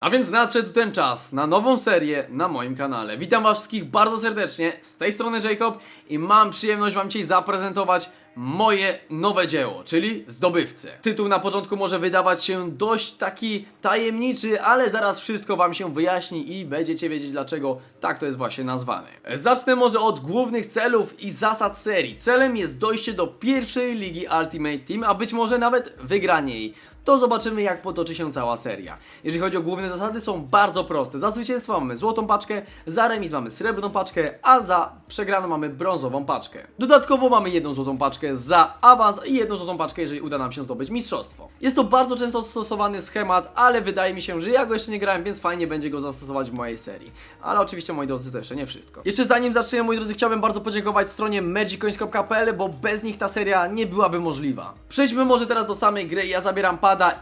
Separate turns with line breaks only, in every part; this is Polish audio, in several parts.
A więc nadszedł ten czas na nową serię na moim kanale. Witam was wszystkich bardzo serdecznie, z tej strony Jacob i mam przyjemność wam dzisiaj zaprezentować moje nowe dzieło, czyli Zdobywcę. Tytuł na początku może wydawać się dość taki tajemniczy, ale zaraz wszystko wam się wyjaśni i będziecie wiedzieć dlaczego tak to jest właśnie nazwane. Zacznę może od głównych celów i zasad serii. Celem jest dojście do pierwszej ligi Ultimate Team, a być może nawet wygranie jej to zobaczymy jak potoczy się cała seria. Jeżeli chodzi o główne zasady są bardzo proste. Za zwycięstwo mamy złotą paczkę, za remis mamy srebrną paczkę, a za przegraną mamy brązową paczkę. Dodatkowo mamy jedną złotą paczkę za awans i jedną złotą paczkę, jeżeli uda nam się zdobyć mistrzostwo. Jest to bardzo często stosowany schemat, ale wydaje mi się, że ja go jeszcze nie grałem, więc fajnie będzie go zastosować w mojej serii. Ale oczywiście moi drodzy to jeszcze nie wszystko. Jeszcze zanim zaczniemy moi drodzy chciałbym bardzo podziękować stronie magiccoins.pl, bo bez nich ta seria nie byłaby możliwa. Przejdźmy może teraz do samej gry, ja zabieram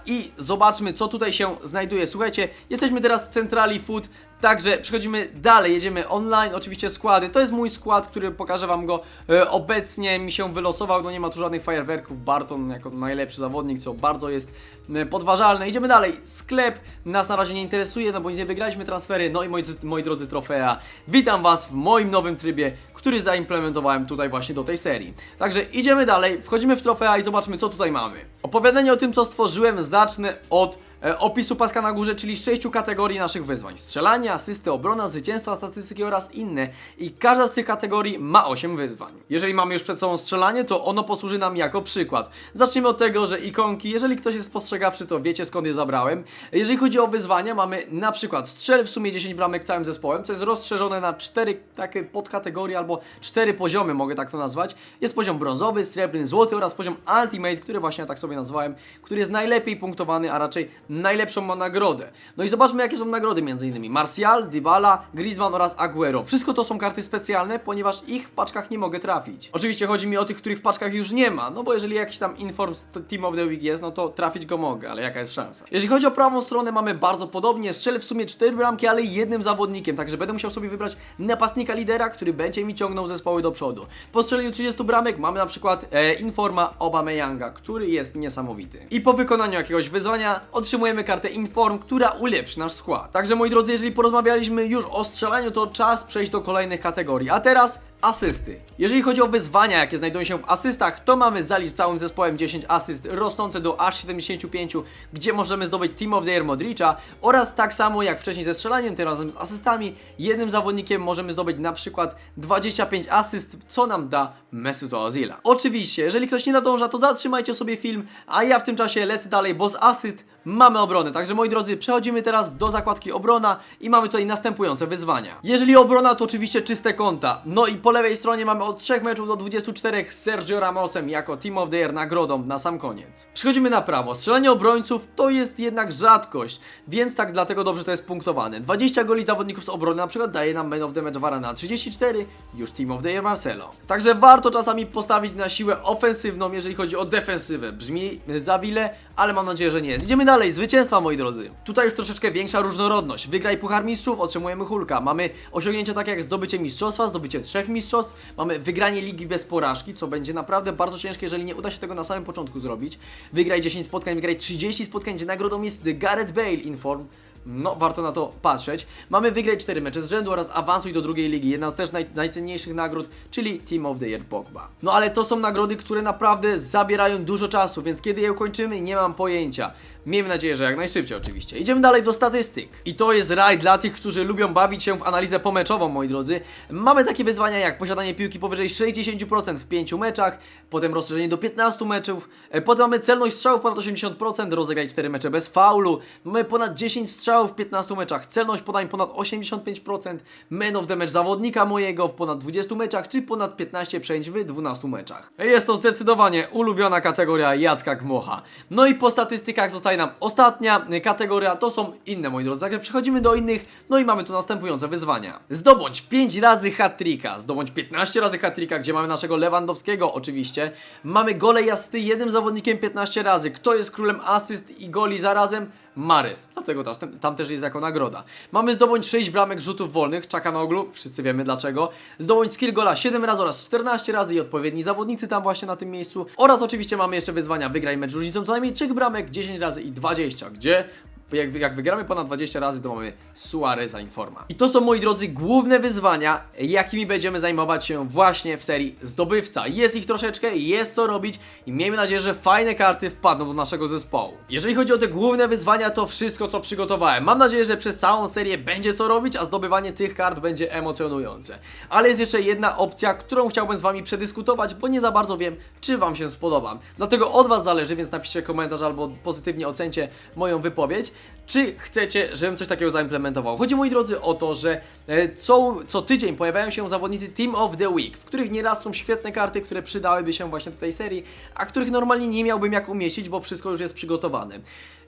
i zobaczmy co tutaj się znajduje. Słuchajcie, jesteśmy teraz w centrali food, także przechodzimy dalej, jedziemy online, oczywiście składy. To jest mój skład, który pokażę wam go e, obecnie, mi się wylosował, no nie ma tu żadnych fajerwerków, Barton jako najlepszy zawodnik, co bardzo jest e, podważalne. Idziemy dalej, sklep nas na razie nie interesuje, no bo nie wygraliśmy transfery, no i moi, moi drodzy trofea, witam was w moim nowym trybie, który zaimplementowałem tutaj właśnie do tej serii. Także idziemy dalej, wchodzimy w trofea i zobaczmy co tutaj mamy. Opowiadanie o tym co stworzyłem zacznę od opisu paska na górze, czyli z sześciu kategorii naszych wyzwań. Strzelanie, asysty, obrona, zwycięstwa, statystyki oraz inne. I każda z tych kategorii ma 8 wyzwań. Jeżeli mamy już przed sobą strzelanie, to ono posłuży nam jako przykład. Zacznijmy od tego, że ikonki, jeżeli ktoś jest spostrzegawczy, to wiecie skąd je zabrałem. Jeżeli chodzi o wyzwania, mamy na przykład strzel w sumie 10 bramek całym zespołem, co jest rozszerzone na 4 takie podkategorie albo 4 poziomy, mogę tak to nazwać. Jest poziom brązowy, srebrny, złoty oraz poziom ultimate, który właśnie ja tak sobie nazwałem, który jest najlepiej punktowany, a raczej najlepszą ma nagrodę. No i zobaczmy jakie są nagrody między innymi. Martial, Dybala, Griezmann oraz Aguero. Wszystko to są karty specjalne, ponieważ ich w paczkach nie mogę trafić. Oczywiście chodzi mi o tych, których w paczkach już nie ma, no bo jeżeli jakiś tam inform Team of the Week jest, no to trafić go mogę, ale jaka jest szansa? Jeżeli chodzi o prawą stronę, mamy bardzo podobnie. Strzelę w sumie 4 bramki, ale jednym zawodnikiem, także będę musiał sobie wybrać napastnika lidera, który będzie mi ciągnął zespoły do przodu. Po strzeleniu 30 bramek mamy na przykład e, Informa Obameyanga, który jest niesamowity. I po wykonaniu jakiegoś wyzwania otrzymujemy kartę Inform, która ulepszy nasz skład. Także moi drodzy, jeżeli porozmawialiśmy już o strzelaniu, to czas przejść do kolejnych kategorii. A teraz asysty. Jeżeli chodzi o wyzwania, jakie znajdują się w asystach, to mamy zalicz całym zespołem 10 asyst rosnące do aż 75, gdzie możemy zdobyć Team of the Year Modricza oraz tak samo jak wcześniej ze strzelaniem, tym razem z asystami, jednym zawodnikiem możemy zdobyć na przykład 25 asyst, co nam da Mesut Ozila. Oczywiście, jeżeli ktoś nie nadąża, to zatrzymajcie sobie film, a ja w tym czasie lecę dalej, bo z asyst mamy obronę. Także moi drodzy, przechodzimy teraz do zakładki obrona i mamy tutaj następujące wyzwania. Jeżeli obrona, to oczywiście czyste konta. No i po lewej stronie mamy od 3 meczów do 24 z Sergio Ramosem jako Team of the Year nagrodą na sam koniec. Przechodzimy na prawo. Strzelanie obrońców to jest jednak rzadkość, więc tak dlatego dobrze to jest punktowane. 20 goli zawodników z obrony na przykład daje nam Man of the Match Varane, a 34 już Team of the Year Marcelo. Także warto czasami postawić na siłę ofensywną, jeżeli chodzi o defensywę. Brzmi za wiele, ale mam nadzieję, że nie jest. Idziemy dalej, zwycięstwa moi drodzy. Tutaj już troszeczkę większa różnorodność. Wygraj Puchar Mistrzów, otrzymujemy Hulka. Mamy osiągnięcia takie jak zdobycie mistrzostwa, zdobycie trzech mistrzostw. Mamy wygranie ligi bez porażki, co będzie naprawdę bardzo ciężkie, jeżeli nie uda się tego na samym początku zrobić. Wygraj 10 spotkań, wygraj 30 spotkań, gdzie nagrodą jest Gareth Bale Inform. No, warto na to patrzeć. Mamy wygrać 4 mecze z rzędu oraz awansuj do drugiej ligi. Jedna z też naj, najcenniejszych nagród, czyli Team of the Year Pogba. No ale to są nagrody, które naprawdę zabierają dużo czasu, więc kiedy je ukończymy, nie mam pojęcia. Miejmy nadzieję, że jak najszybciej oczywiście. Idziemy dalej do statystyk. I to jest raj dla tych, którzy lubią bawić się w analizę pomeczową, moi drodzy. Mamy takie wyzwania jak posiadanie piłki powyżej 60% w 5 meczach, potem rozszerzenie do 15 meczów, e, potem mamy celność strzałów ponad 80%, rozegrać 4 mecze bez faulu, mamy ponad 10 strzałów w 15 meczach, celność podań ponad 85%, man of the match zawodnika mojego w ponad 20 meczach, czy ponad 15 przejęć w 12 meczach. Jest to zdecydowanie ulubiona kategoria Jacka Gmocha. No i po statystykach zostaje nam ostatnia kategoria, to są inne moi drodzy. Także przechodzimy do innych, no i mamy tu następujące wyzwania. Zdobądź 5 razy hat-tricka, zdobądź 15 razy hat-tricka, gdzie mamy naszego Lewandowskiego oczywiście. Mamy gole jasty jednym zawodnikiem 15 razy. Kto jest królem asyst i goli zarazem? Mares, dlatego też, tam, tam też jest jako nagroda. Mamy zdobądź 6 bramek rzutów wolnych, Czakanoglu, wszyscy wiemy dlaczego. Zdobądź skill gola 7 razy oraz 14 razy i odpowiedni zawodnicy tam właśnie na tym miejscu. Oraz oczywiście mamy jeszcze wyzwania wygraj mecz różnicą co najmniej 3 bramek 10 razy i 20, gdzie jak, jak wygramy ponad 20 razy, to mamy Suareza Informa. I to są, moi drodzy, główne wyzwania, jakimi będziemy zajmować się właśnie w serii Zdobywca. Jest ich troszeczkę, jest co robić i miejmy nadzieję, że fajne karty wpadną do naszego zespołu. Jeżeli chodzi o te główne wyzwania, to wszystko, co przygotowałem. Mam nadzieję, że przez całą serię będzie co robić, a zdobywanie tych kart będzie emocjonujące. Ale jest jeszcze jedna opcja, którą chciałbym z Wami przedyskutować, bo nie za bardzo wiem, czy Wam się spodoba. Dlatego od Was zależy, więc napiszcie komentarz albo pozytywnie ocencie moją wypowiedź, czy chcecie, żebym coś takiego zaimplementował. Chodzi, moi drodzy, o to, że e, co, co tydzień pojawiają się zawodnicy Team of the Week, w których nieraz są świetne karty, które przydałyby się właśnie do tej serii, a których normalnie nie miałbym jak umieścić, bo wszystko już jest przygotowane.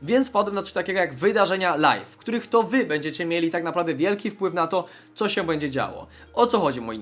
Więc wpadłem na coś takiego jak wydarzenia live, w których to Wy będziecie mieli tak naprawdę wielki wpływ na to, co się będzie działo. O co chodzi, moi,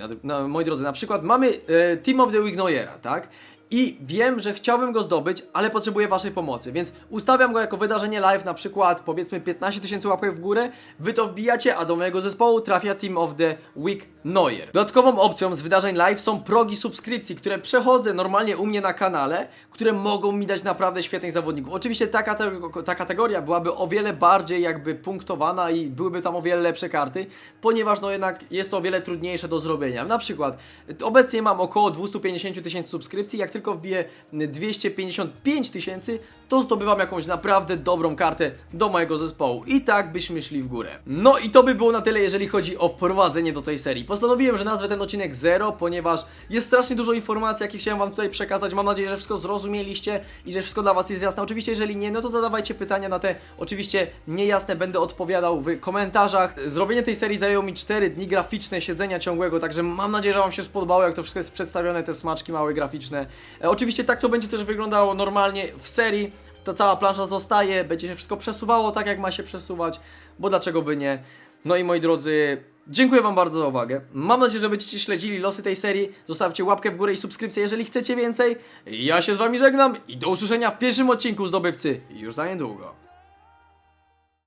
moi drodzy? Na przykład mamy e, Team of the Week Neuera, tak? I wiem, że chciałbym go zdobyć, ale potrzebuję Waszej pomocy, więc ustawiam go jako wydarzenie live, na przykład powiedzmy 15 tysięcy łapek w górę, Wy to wbijacie, a do mojego zespołu trafia Team of the Week Neuer. Dodatkową opcją z wydarzeń live są progi subskrypcji, które przechodzę normalnie u mnie na kanale, które mogą mi dać naprawdę świetnych zawodników. Oczywiście ta, kate- ta kategoria byłaby o wiele bardziej jakby punktowana i byłyby tam o wiele lepsze karty, ponieważ no jednak jest to o wiele trudniejsze do zrobienia. Na przykład obecnie mam około 250 tysięcy subskrypcji, jak tylko wbiję 255 tysięcy, to zdobywam jakąś naprawdę dobrą kartę do mojego zespołu. I tak byśmy szli w górę. No i to by było na tyle, jeżeli chodzi o wprowadzenie do tej serii. Postanowiłem, że nazwę ten odcinek Zero, ponieważ jest strasznie dużo informacji, jakie chciałem Wam tutaj przekazać. Mam nadzieję, że wszystko zrozumieliście i że wszystko dla Was jest jasne. Oczywiście, jeżeli nie, no to zadawajcie pytania na te oczywiście niejasne, będę odpowiadał w komentarzach. Zrobienie tej serii zajęło mi 4 dni graficzne siedzenia ciągłego, także mam nadzieję, że Wam się spodobało, jak to wszystko jest przedstawione, te smaczki małe graficzne. E, oczywiście tak to będzie też wyglądało normalnie w serii. Ta cała plansza zostaje, będzie się wszystko przesuwało tak, jak ma się przesuwać, bo dlaczego by nie. No i moi drodzy, dziękuję Wam bardzo za uwagę. Mam nadzieję, że będziecie śledzili losy tej serii. Zostawcie łapkę w górę i subskrypcję, jeżeli chcecie więcej. Ja się z Wami żegnam i do usłyszenia w pierwszym odcinku Zdobywcy już za niedługo.